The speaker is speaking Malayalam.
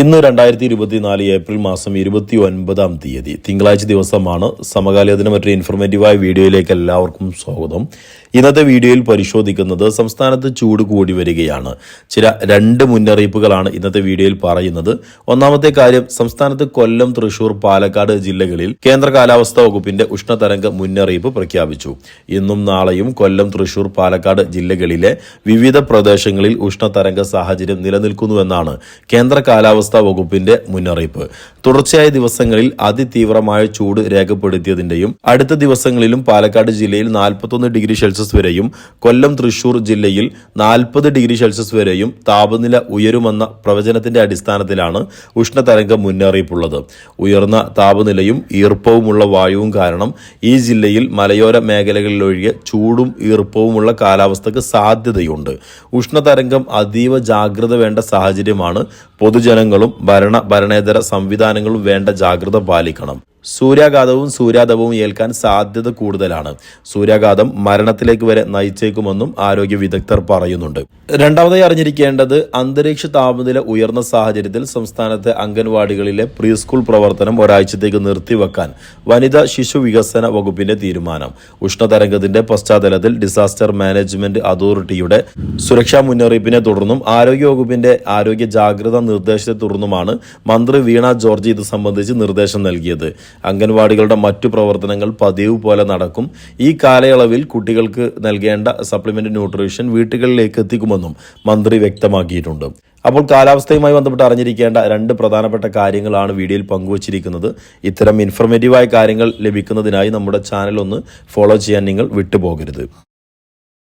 ഇന്ന് രണ്ടായിരത്തി ഇരുപത്തിനാല് ഏപ്രിൽ മാസം ഇരുപത്തി ഒൻപതാം തീയതി തിങ്കളാഴ്ച ദിവസമാണ് സമകാലീനത്തിന് മറ്റൊരു ഇൻഫർമേറ്റീവായ വീഡിയോയിലേക്ക് എല്ലാവർക്കും സ്വാഗതം. ഇന്നത്തെ വീഡിയോയിൽ പരിശോധിക്കുന്നത് സംസ്ഥാനത്ത് ചൂട് കൂടി വരികയാണ്. ചില രണ്ട് മുന്നറിയിപ്പുകളാണ് ഇന്നത്തെ വീഡിയോയിൽ പറയുന്നത്. ഒന്നാമത്തെ കാര്യം സംസ്ഥാനത്ത് കൊല്ലം തൃശൂർ പാലക്കാട് ജില്ലകളിൽ കേന്ദ്ര കാലാവസ്ഥാ വകുപ്പിന്റെ ഉഷ്ണതരംഗ മുന്നറിയിപ്പ് പ്രഖ്യാപിച്ചു. ഇന്നും നാളെയും കൊല്ലം തൃശൂർ പാലക്കാട് ജില്ലകളിലെ വിവിധ പ്രദേശങ്ങളിൽ ഉഷ്ണതരംഗ സാഹചര്യം നിലനിൽക്കുന്നുവെന്നാണ് കേന്ദ്ര കാലാവസ്ഥാ വകുപ്പിന്റെ മുന്നറിയിപ്പ്. തുടർച്ചയായ ദിവസങ്ങളിൽ അതിതീവ്രമായ ചൂട് രേഖപ്പെടുത്തിയതിന്റെയും അടുത്ത ദിവസങ്ങളിലും പാലക്കാട് ജില്ലയിൽ നാൽപ്പത്തൊന്ന് ഡിഗ്രി സെൽഷ്യസ് വരെയും കൊല്ലം തൃശൂർ ജില്ലയിൽ നാൽപ്പത് ഡിഗ്രി സെൽഷ്യസ് വരെയും താപനില ഉയരുമെന്ന പ്രവചനത്തിന്റെ അടിസ്ഥാനത്തിലാണ് ഉഷ്ണതരംഗ മുന്നറിയിപ്പുള്ളത്. ഉയർന്ന താപനിലയും ഈർപ്പവുമുള്ള വായുവും കാരണം ഈ ജില്ലയിൽ മലയോര മേഖലകളിലൊഴികെ ചൂടും ഈർപ്പവുമുള്ള കാലാവസ്ഥക്ക് സാധ്യതയുണ്ട്. ഉഷ്ണതരംഗം അതീവ ജാഗ്രത വേണ്ട സാഹചര്യമാണ് പൊതുജനങ്ങളും ഭരണ ഭരണേതര സംവിധാനങ്ങളും വേണ്ട ജാഗ്രത പാലിക്കണം. സൂര്യാഘാതവും സൂര്യാതപവും ഏൽക്കാൻ സാധ്യത കൂടുതലാണ്. സൂര്യാഘാതം മരണത്തിലേക്ക് വരെ നയിച്ചേക്കുമെന്നും ആരോഗ്യ വിദഗ്ധർ പറയുന്നുണ്ട്. രണ്ടാമതായി അറിഞ്ഞിരിക്കേണ്ടത് അന്തരീക്ഷ താപനില ഉയർന്ന സാഹചര്യത്തിൽ സംസ്ഥാനത്തെ അംഗൻവാടികളിലെ പ്രീ സ്കൂൾ പ്രവർത്തനം ഒരാഴ്ചത്തേക്ക് നിർത്തിവെക്കാൻ വനിതാ ശിശു വികസന വകുപ്പിന്റെ തീരുമാനം. ഉഷ്ണതരംഗത്തിന്റെ പശ്ചാത്തലത്തിൽ ഡിസാസ്റ്റർ മാനേജ്മെന്റ് അതോറിറ്റിയുടെ സുരക്ഷാ മുന്നറിയിപ്പിനെ തുടർന്നും ആരോഗ്യ വകുപ്പിന്റെ ആരോഗ്യ ജാഗ്രതാ നിർദ്ദേശത്തെ തുടർന്നുമാണ് മന്ത്രി വീണ ജോർജ് ഇത് സംബന്ധിച്ച് നിർദ്ദേശം നൽകിയത്. അംഗൻവാടികളുടെ മറ്റു പ്രവർത്തനങ്ങൾ പതിവ് പോലെ നടക്കും. ഈ കാലയളവിൽ കുട്ടികൾക്ക് നൽകേണ്ട സപ്ലിമെന്റ് ന്യൂട്രീഷൻ വീട്ടുകളിലേക്ക് എത്തിക്കുമെന്നും മന്ത്രി വ്യക്തമാക്കിയിട്ടുണ്ട്. അപ്പോൾ കാലാവസ്ഥയുമായി ബന്ധപ്പെട്ട് അറിഞ്ഞിരിക്കേണ്ട രണ്ട് പ്രധാനപ്പെട്ട കാര്യങ്ങളാണ് വീഡിയോയിൽ പങ്കുവച്ചിരിക്കുന്നത്. ഇത്തരം ഇൻഫർമേറ്റീവായ കാര്യങ്ങൾ ലഭിക്കുന്നതിനായി നമ്മുടെ ചാനൽ ഒന്ന് ഫോളോ ചെയ്യാൻ നിങ്ങൾ വിട്ടുപോകരുത്.